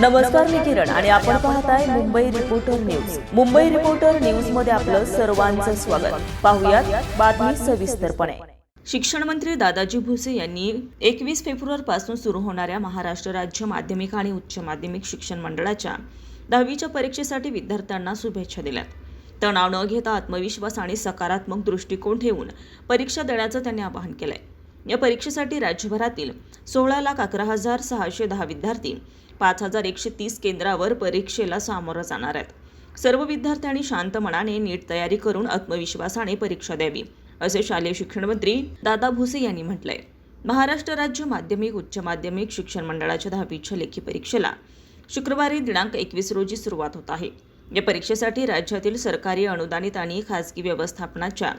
नमस्कार मी किरण आणि आपण पाहताय Mumbai reporter news Mumbai reporter न्यूजमध्ये आपलं सर्वांचं स्वागत. पाहुयात बातमी सविस्तरपणे. शिक्षण मंत्री दादाजी भुसे यांनी एकवीस फेब्रुवारीपासून सुरू होणाऱ्या महाराष्ट्र राज्य माध्यमिक आणि उच्च माध्यमिक शिक्षण मंडळाच्या दहावीच्या परीक्षेसाठी विद्यार्थ्यांना शुभेच्छा दिल्यात. तणाव न घेता आत्मविश्वास आणि सकारात्मक दृष्टिकोन ठेवून परीक्षा देण्याचं त्यांनी आवाहन केलंय. या परीक्षेसाठी राज्यभरातील सोळा लाख अकरा हजार सहाशे दहा विद्यार्थी पाच हजार एकशे तीस केंद्रावर परीक्षेला सामोरं जाणार आहेत. सर्व विद्यार्थ्यांनी शांत मनाने नीट तयारी करून आत्मविश्वासाने परीक्षा द्यावी असे शालेय शिक्षण मंत्री दादा भुसे यांनी म्हटलंय. महाराष्ट्र राज्य माध्यमिक उच्च माध्यमिक शिक्षण मंडळाच्या दहावीच्या लेखी परीक्षेला शुक्रवारी दिनांक एकवीस रोजी सुरुवात होत आहे. या परीक्षेसाठी राज्यातील सरकारी अनुदानित आणि खासगी व्यवस्थापनाच्या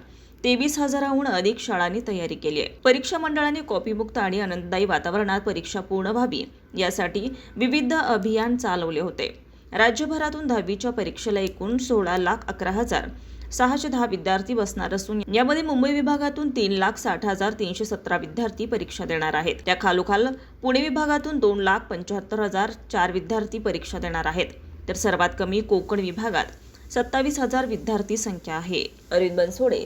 तेवीस हजाराहून अधिक शाळांनी तयारी केली आहे. परीक्षा मंडळाने कॉपीमुक्त आणि आनंददायी वातावरणात परीक्षा पूर्ण व्हावी यासाठी विविध अभियान चालवले होते. राज्यभरातून दहावीच्या परीक्षेला एकूण सोळा लाख अकरा हजार सहाशे दहा विद्यार्थी बसणार असून यामध्ये मुंबई विभागातून तीन लाख साठ हजार तीनशे सतरा विद्यार्थी परीक्षा देणार आहेत. त्या खालोखाल पुणे विभागातून दोन लाख पंच्याहत्तर हजार चार विद्यार्थी परीक्षा देणार आहेत. तर सर्वात कमी कोकण विभागात सत्तावीस हजार विद्यार्थी संख्या आहे. Arvind Bansode